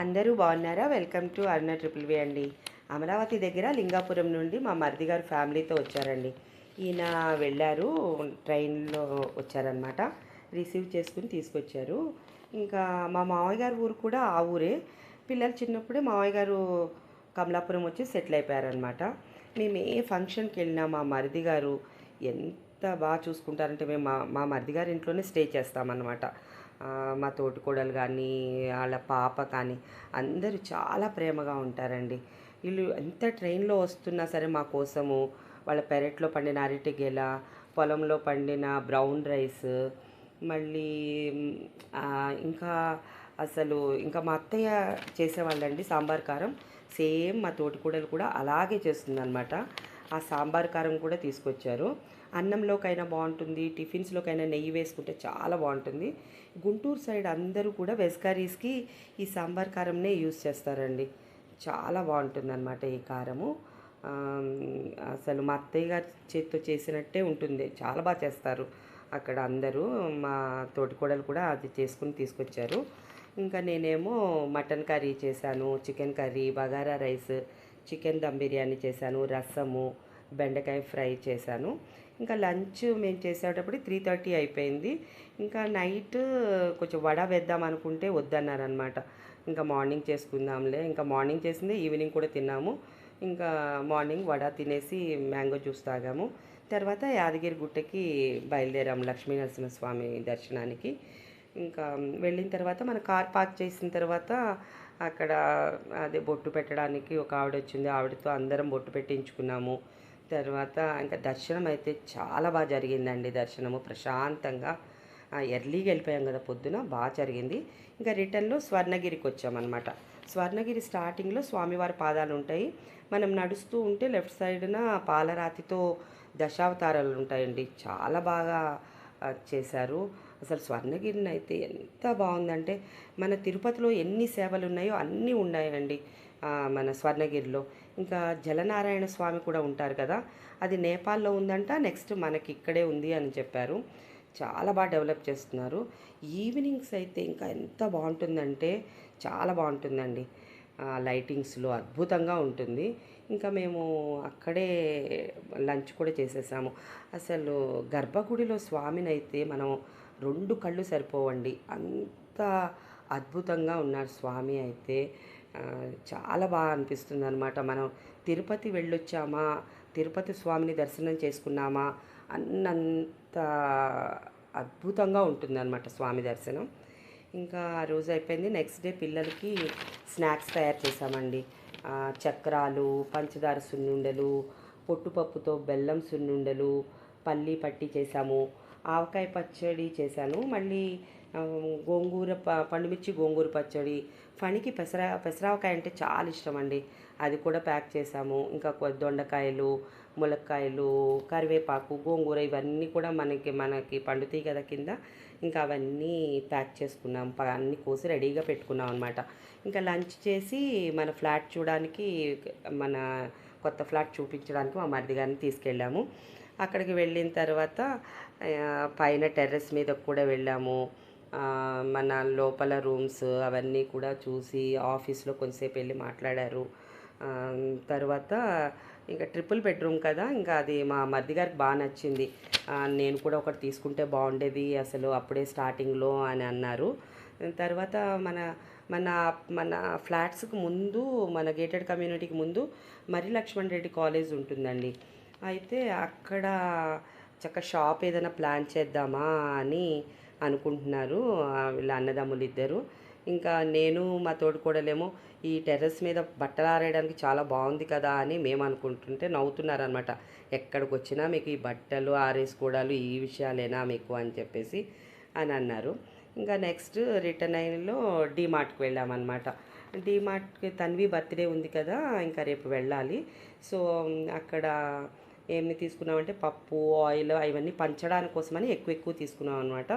అందరూ బాగున్నారా? Welcome to Aruna triple V అండి. అమరావతి దగ్గర లింగాపురం నుండి మా మరిది గారు ఫ్యామిలీతో వచ్చారండి. ఈయన వెళ్ళారు ట్రైన్లో వచ్చారనమాట రిసీవ్ చేసుకుని తీసుకొచ్చారు. ఇంకా మా మామయ్య గారి ఊరు కూడా ఆ ఊరే. పిల్లలు చిన్నప్పుడే మామయ్య గారు కమలాపురం వచ్చి సెటిల్ అయిపోయారనమాట మేము ఏ ఫంక్షన్కి వెళ్ళినా మా మరిది గారు ఎంత బాగా చూసుకుంటారంటే మేము మా మా మరిది గారి ఇంట్లోనే స్టే చేస్తామన్నమాట. మా తోటికోడలు కానీ వాళ్ళ పాప కానీ అందరూ చాలా ప్రేమగా ఉంటారండి. వీళ్ళు ఎంత ట్రైన్లో వస్తున్నా సరే మా కోసము వాళ్ళ పెరట్లో పండిన అరటి గెల పొలంలో పండిన బ్రౌన్ రైస్ మళ్ళీ ఇంకా అసలు ఇంకా మా అత్తయ్య చేసేవాళ్ళండి సాంబార్ కారం. సేమ్ మా తోటికూడలు కూడా అలాగే చేస్తుందన్నమాట. ఆ సాంబార్ కారం కూడా తీసుకొచ్చారు. అన్నంలోకైనా బాగుంటుంది టిఫిన్స్లోకైనా నెయ్యి వేసుకుంటే చాలా బాగుంటుంది. గుంటూరు సైడ్ అందరూ కూడా వెజ్ కర్రీస్కి ఈ సాంబార్ కారంనే యూస్ చేస్తారండి. చాలా బాగుంటుంది ఈ కారము. అసలు మా అత్తయ్య గారి చేతితో చేసినట్టే ఉంటుంది. చాలా బాగా చేస్తారు అక్కడ అందరూ. మా తోటికోడలు కూడా అది చేసుకుని తీసుకొచ్చారు. ఇంకా నేనేమో మటన్ కర్రీ చేశాను chicken curry bagara rice chicken dum biryani చేశాను రసము బెండకాయ ఫ్రై చేశాను. ఇంకా లంచ్ మేము చేసేటప్పుడు త్రీ థర్టీ అయిపోయింది. ఇంకా నైట్ కొంచెం వడ వేద్దాం అనుకుంటే వద్దన్నారనమాట ఇంకా మార్నింగ్ చేసుకుందాంలే. ఇంకా మార్నింగ్ చేసింది ఈవినింగ్ కూడా తిన్నాము. ఇంకా మార్నింగ్ వడ తినేసి మ్యాంగో జ్యూస్ తాగాము. తర్వాత యాదగిరి గుట్టకి బయలుదేరాము లక్ష్మీ నరసింహస్వామి దర్శనానికి. ఇంకా వెళ్ళిన తర్వాత మన కార్ పార్క్ చేసిన తర్వాత అక్కడ అదే బొట్టు పెట్టడానికి ఒక ఆవిడ వచ్చింది. ఆవిడతో అందరం బొట్టు పెట్టించుకున్నాము. తర్వాత ఇంకా దర్శనం అయితే చాలా బాగా జరిగిందండి దర్శనము. ప్రశాంతంగా ఎర్లీగా వెళ్ళిపోయాం కదా పొద్దున బాగా జరిగింది. ఇంకా రిటర్న్లో స్వర్ణగిరికి వచ్చామన్నమాట. స్వర్ణగిరి స్టార్టింగ్లో స్వామివారి పాదాలు ఉంటాయి. మనం నడుస్తూ ఉంటే లెఫ్ట్ సైడ్న పాలరాతితో దశావతారాలు ఉంటాయండి. చాలా బాగా చేశారు. అసలు స్వర్ణగిరిని అయితే ఎంత బాగుందంటే మన తిరుపతిలో ఎన్ని సేవలు ఉన్నాయో అన్నీ ఉన్నాయండి మన స్వర్ణగిరిలో. ఇంకా జలనారాయణ స్వామి కూడా ఉంటారు కదా అది నేపాల్లో ఉందంట నెక్స్ట్ మనకి ఇక్కడే ఉంది అని చెప్పారు. చాలా బాగా డెవలప్ చేస్తున్నారు. ఈవినింగ్స్ అయితే ఇంకా ఎంత బాగుంటుందంటే చాలా బాగుంటుందండి. లైటింగ్స్లో అద్భుతంగా ఉంటుంది. ఇంకా మేము అక్కడే లంచ్ కూడా చేసేసాము. అసలు గర్భగుడిలో స్వామిని అయితే మనం రెండు కళ్ళు సరిపోవండి. అంత అద్భుతంగా ఉన్నారు స్వామి అయితే. చాలా బాగా అనిపిస్తుంది అనమాట మనం తిరుపతి వెళ్ళొచ్చామా? తిరుపతి స్వామిని దర్శనం చేసుకున్నామా? అన్నంత అద్భుతంగా ఉంటుందన్నమాట స్వామి దర్శనం. ఇంకా ఆ రోజు అయిపోయింది. నెక్స్ట్ డే పిల్లలకి స్నాక్స్ తయారు చేసామండి చక్రాలు పంచదార సున్నుండలు పొట్టుపప్పుతో బెల్లం సున్నుండలు పల్లి పట్టి చేసాము ఆవకాయ పచ్చడి చేశాను. మళ్ళీ గోంగూర ప పండుమిర్చి గోంగూర పచ్చడి. ఫణికి పెసర పెసరావకాయ అంటే చాలా ఇష్టం అండి అది కూడా ప్యాక్ చేసాము. ఇంకా దొండకాయలు ములక్కాయలు కరివేపాకు గోంగూర ఇవన్నీ కూడా మనకి మనకి పండుతాయి కదా కింద. ఇంకా అవన్నీ ప్యాక్ చేసుకున్నాం. ప- అన్నీ కోసి రెడీగా పెట్టుకున్నాం అనమాట ఇంకా లంచ్ చేసి మన ఫ్లాట్ చూడడానికి మన కొత్త ఫ్లాట్ చూపించడానికి మా మరిది గారిని తీసుకెళ్ళాము. అక్కడికి వెళ్ళిన తర్వాత పైన టెర్రస్ మీద కూడా వెళ్ళాము. మన లోపల రూమ్స్ అవన్నీ కూడా చూసి ఆఫీస్లో కొంతసేపు వెళ్ళి మాట్లాడారు. తర్వాత ఇంకా ట్రిపుల్ బెడ్రూమ్ కదా ఇంకా అది మా మరిది గారికి బాగా నచ్చింది. నేను కూడా ఒకటి తీసుకుంటే బాగుండేది అసలు అప్పుడే స్టార్టింగ్లో అని అన్నారు. తర్వాత మన మన మన ఫ్లాట్స్కి ముందు మన గేటెడ్ కమ్యూనిటీకి ముందు మరి లక్ష్మణ్ రెడ్డి కాలేజ్ ఉంటుందండి. అయితే అక్కడ చక్క షాప్ ఏదైనా ప్లాన్ చేద్దామా అని అనుకుంటున్నారు వీళ్ళ అన్నదమ్ములు ఇద్దరు. ఇంకా నేను మా తోడుకోడలేమో ఈ టెర్రస్ మీద బట్టలు ఆరేయడానికి చాలా బాగుంది కదా అని మేము అనుకుంటుంటే నవ్వుతున్నారనమాట ఎక్కడికి వచ్చినా మీకు ఈ బట్టలు ఆరేసుకోవడాలు ఈ విషయాలేనా మీకు అని చెప్పేసి అని అన్నారు. ఇంకా నెక్స్ట్ రిటర్న్ అయినలో డీమార్ట్కి వెళ్ళామన్నమాట. డీమార్ట్కి తన్వి బర్త్డే ఉంది కదా ఇంకా రేపు వెళ్ళాలి. సో అక్కడ ఏమి తీసుకున్నామంటే పప్పు ఆయిల్ అవన్నీ పంచడానికి కోసమని ఎక్కువ ఎక్కువ తీసుకున్నాం అనమాట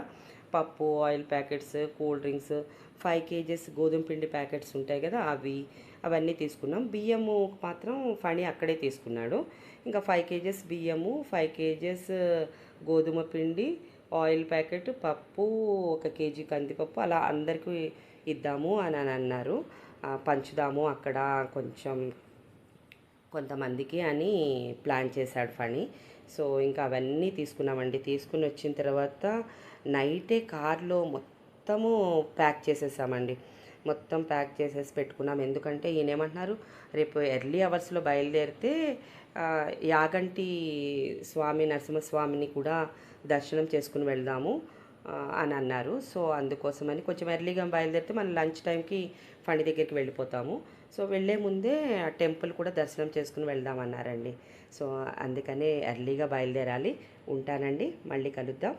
పప్పు oil packets cool drinks five KGs గోధుమ పిండి ప్యాకెట్స్ ఉంటాయి కదా అవి అవన్నీ తీసుకున్నాం. బియ్యము మాత్రం ఫణి అక్కడే తీసుకున్నాడు. ఇంకా ఫైవ్ కేజెస్ బియ్యము ఫైవ్ కేజెస్ గోధుమ పిండి ఆయిల్ ప్యాకెట్ పప్పు ఒక కేజీ కందిపప్పు అలా అందరికీ ఇద్దాము అని అని అన్నారు. పంచుదాము అక్కడ కొంచెం కొంతమందికి అని ప్లాన్ చేశాడు ఫణి. సో ఇంకా అవన్నీ తీసుకున్నామండి. తీసుకుని వచ్చిన తర్వాత నైటే కార్లో మొత్తము ప్యాక్ చేసేసామండి. మొత్తం ప్యాక్ చేసేసి పెట్టుకున్నాం. ఎందుకంటే ఈయన ఏమంటున్నారు రేపు ఎర్లీ అవర్స్లో బయలుదేరితే యాగంటి స్వామి నరసింహస్వామిని కూడా దర్శనం చేసుకుని వెళ్దాము అని అన్నారు. సో అందుకోసమని కొంచెం ఎర్లీగా బయలుదేరితే మనం లంచ్ టైంకి ఫండి దగ్గరికి వెళ్ళిపోతాము. సో వెళ్ళే ముందే ఆ టెంపుల్ కూడా దర్శనం చేసుకుని వెళ్దామన్నారండి. సో అందుకనే ఎర్లీగా బయలుదేరాలి. ఉంటానండి. మళ్ళీ కలుద్దాం.